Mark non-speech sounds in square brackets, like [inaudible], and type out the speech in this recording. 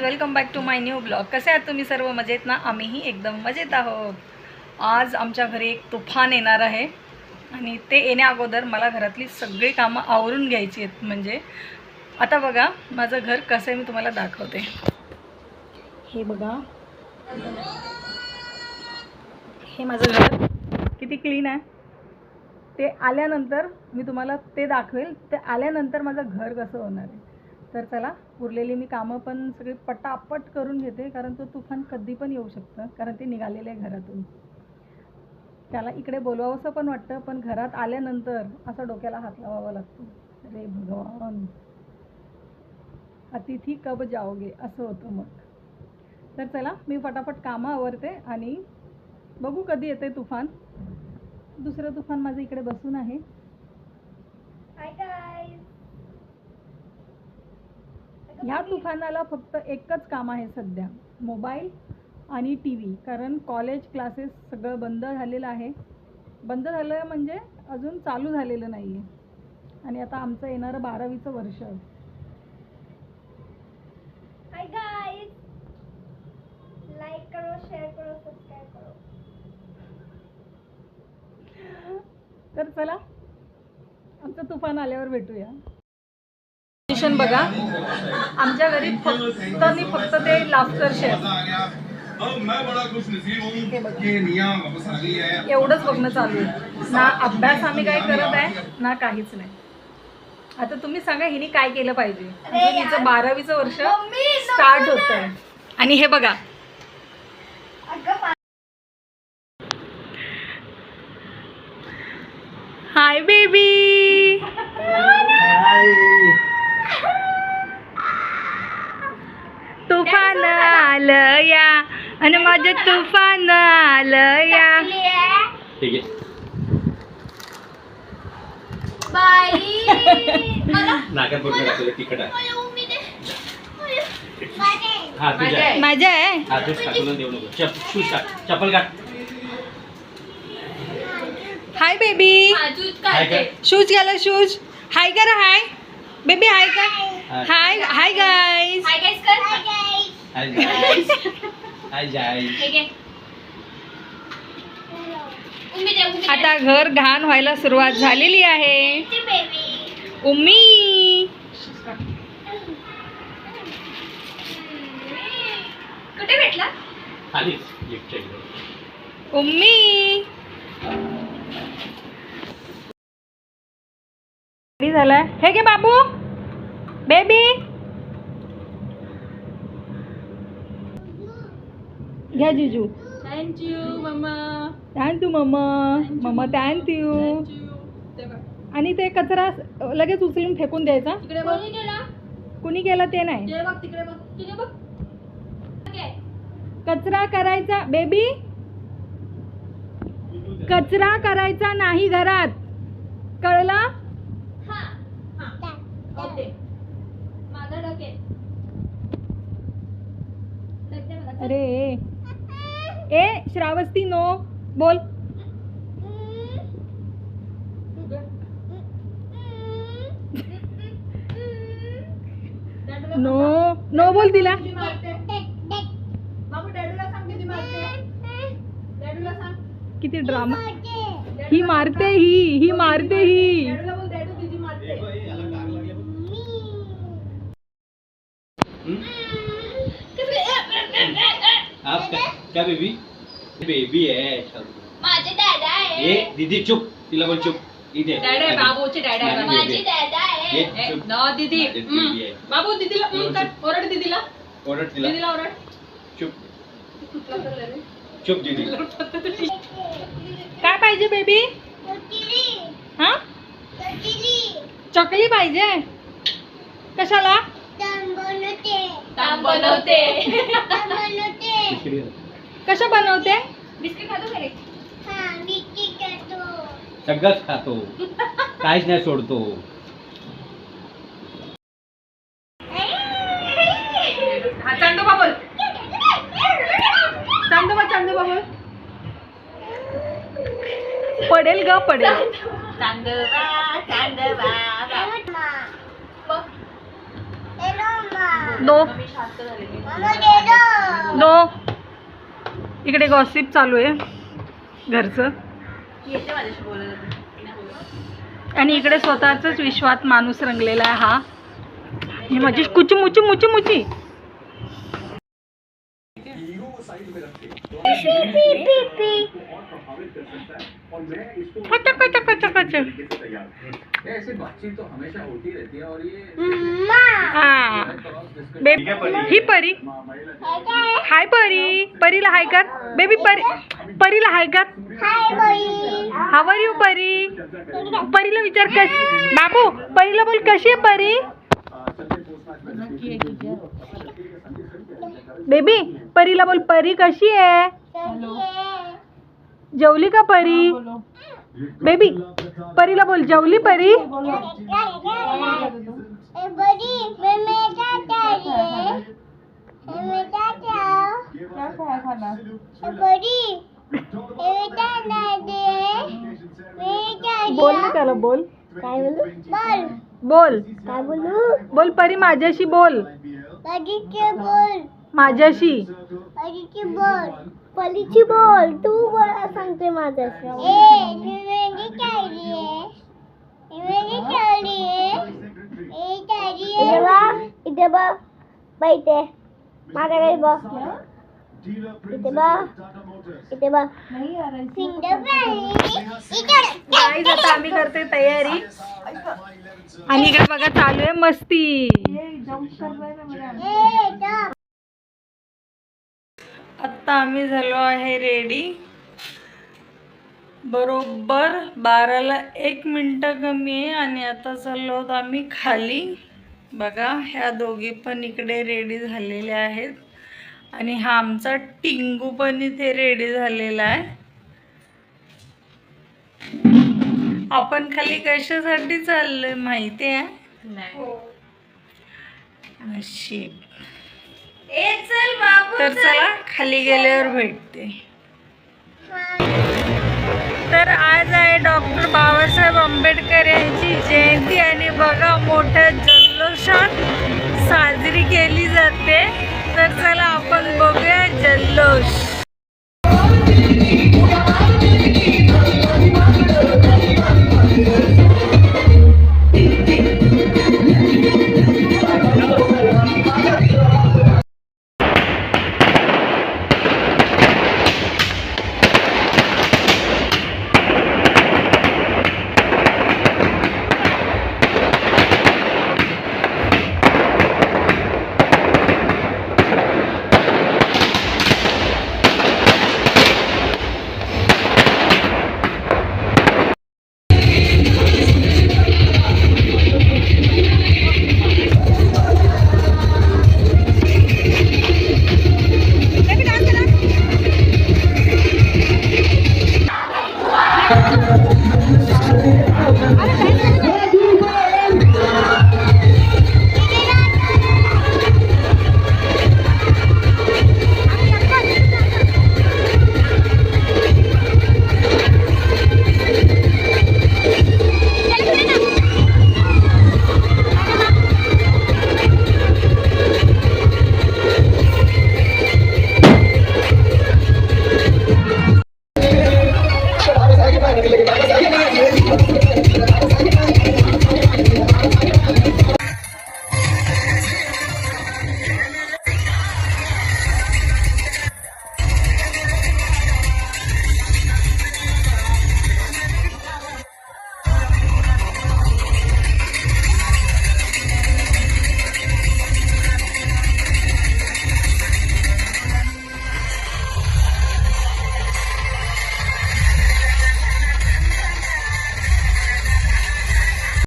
Welcome back to my new blog. कसे आहात तुम्ही सर्व? मजेत ना? आम्हीही एकदम मजेत आहोत. आज आमच्या घरी एक तुफान येणार आहे आणि ते येण्या अगोदर मला घरातली सगळी कामं आवरून घ्यायची आहेत. म्हणजे आता बघा माझं घर कसं आहे मी तुम्हाला दाखवते. हे बघा. हे माझं घर. किती क्लीन आहे. ते आल्यानंतर मी तुम्हाला ते दाखवेल. ते आल्यानंतर माझं घर कसं होणार आहे. तर चला उरलेली मी कामं पण सगळी पटापट करून घेते कारण तो तुफान कधी पण येऊ शकतं कारण ते निघालेले आहे घरातून. त्याला इकडे बोलवावंसं पण वाटतं पण घरात आल्यानंतर असं डोक्याला हात लावावा लागतो. अरे भगवान. अतिथी कब जाओगे? असं होतं मग. तर चला मी फटाफट कामं आवरते आणि बघू कधी येते तुफान. दुसरं तुफान माझं इकडे बसून आहे. हाय तुफानाला फक्त एकच काम आहे सध्या मोबाईल आणि टी व्ही कारण कॉलेज क्लासेस सगळं बंद झालेलं आहे. बंद झालं म्हणजे अजून चालू झालेलं नाही आहे आणि आता आमचं येणारं बारावीचं वर्ष. आहे हाय गाईज लाईक करो शेअर करो सबस्क्राईब करो. तर चला आमचं तुफान आल्यावर भेटूया. स्टेशन बघा. आमच्या घरी फक्त आणि फक्त ते लाफ्टर शेअर एवढंच बघणं चालू आहे. ना अभ्यास आम्ही काय करत आहे ना काहीच नाही. आता तुम्ही सांगा हिने काय केलं पाहिजे? म्हणजे हिचं बारावीचं वर्ष स्टार्ट होत. आहे आणि हे बघा. हाय बेबी तुफान आलं या आणि माझं तुफान आलं या. ठीक आहे. बाई. मला नाकात बोट टाकलं तिखट आहे. मला उमी दे. मला- माझे. हा तुझ्या आहे. माझ्या आहे? हा तूच टाकून देऊ नको. चप शूज टाक चप्पल काढ. Hi baby. काय शूज घाला शूज. हाय करा हाय? बेबी हाय का? हाय. हाय गाईज हाय गाईज कर. [laughs] हे. उमी दे, उमी दे. आता घर घाण व्हायला सुरुवात झालेली आहे. उम्मी. कुठे भेटला? उम्मी. झालाय. हे घे बाबू. बेबी घ्या जिजू. Thank you mamma. Thank you mamma. Mamma thank you आणि ते कचरा लगेच उचलून फेकून द्यायचा? तिकडे बघ. कोणी गेला कुणी केला ते नाही. तिकडे बघ तिकडे बघ. तिथे बघ. ओके. कचरा करायचा बेबी कचरा करायचा नाही घरात. कळला? हा. अरे. ए श्रावस्ती नो बोल. नो नो बोल तिला. किती मारते बाबू डॅडूला सांग किती मारते. डॅडूला सांग. किती ड्रामा. ही मारते ही ही मारते ही. बेबी बेबी आहे माझे दादा आहे. ए दीदी चुप. तिला बोल चुप. इथे. डॅड आहे बाबूचे डॅड आहे. माझे दादा आहे. ए, ए, चुप. नो दीदी. माझी हम्म. दीदी आहे. बाबू दीदीला हम्म, कर. ओरड दीदीला. ओरड तिला. दीदीला ओरड. चुप. चुप दीदी. काय पाहिजे बेबी हा? चकली पाहिजे. कशाला? ताम बनवते. इकडे ये. कशा बनवते? बिस्किट खातो का रे? सगळंच खातो. काहीच नाही सोडतो. हा चांदोबा बोल. चांदोबा चांदोबा बोल. पडेल ग पडेल. चांदोबा चांदोबा Hello, Ma. इकडे गॉसिप चालू आहे. घरचं. आणि इकडे स्वतःच विश्वात माणूस रंगलेला आहे हा. ही माझी कुची मुची मुची मुची. पी पी कच ऐसी बातचीत तो हमेशा होती रहती है और ये ही परी हाय परी परीला हाय कर बेबी परी परीला हाय कर हाय यू परी परीला विचार कश बाबू परीला बोल कशी आहे परी बेबी परीला बोल परी कशी आहे? जेवली का परी? बेबी परीला बोल जेवली परी? बोल. ना त्याला बोल. काय बोलू? बोल। बोल. काय बोलू? बोल परी माझ्याशी बोल. बोल. माझ्याशी. परीचे बोल. परीची बोल. तू बोला सांगते माझ्याशी. ए मी आहे आहे इथे बघ इथे बघ. बैठे माझ्याकडे बघ. इथे बघ. इथे बघ. आता आम्ही करते तयारी. आणि इकडे बघा चालू आहे मस्ती. आत्ता आम्ही झालो आहे रेडी. बरोबर बाराला एक मिनटं कमी आहे आणि आता चाललो आहोत आम्ही खाली. बघा ह्या दोघी पण इकडे रेडी झालेल्या आहेत. आणि हा आमचा टिंगू पण इथे रेडी झालेला आहे. आपण खाली कशासाठी चाललोय माहिती आहे? नशीब चल बाबू तर चला. खाली गेल्यावर भेटते. तर आज आहे डॉक्टर बाबासाहेब आंबेडकर यांची जयंती आणि बघा मोठ्या जल्लोषात साजरी केली जाते. तर चला आपण बघूया जल्लोष.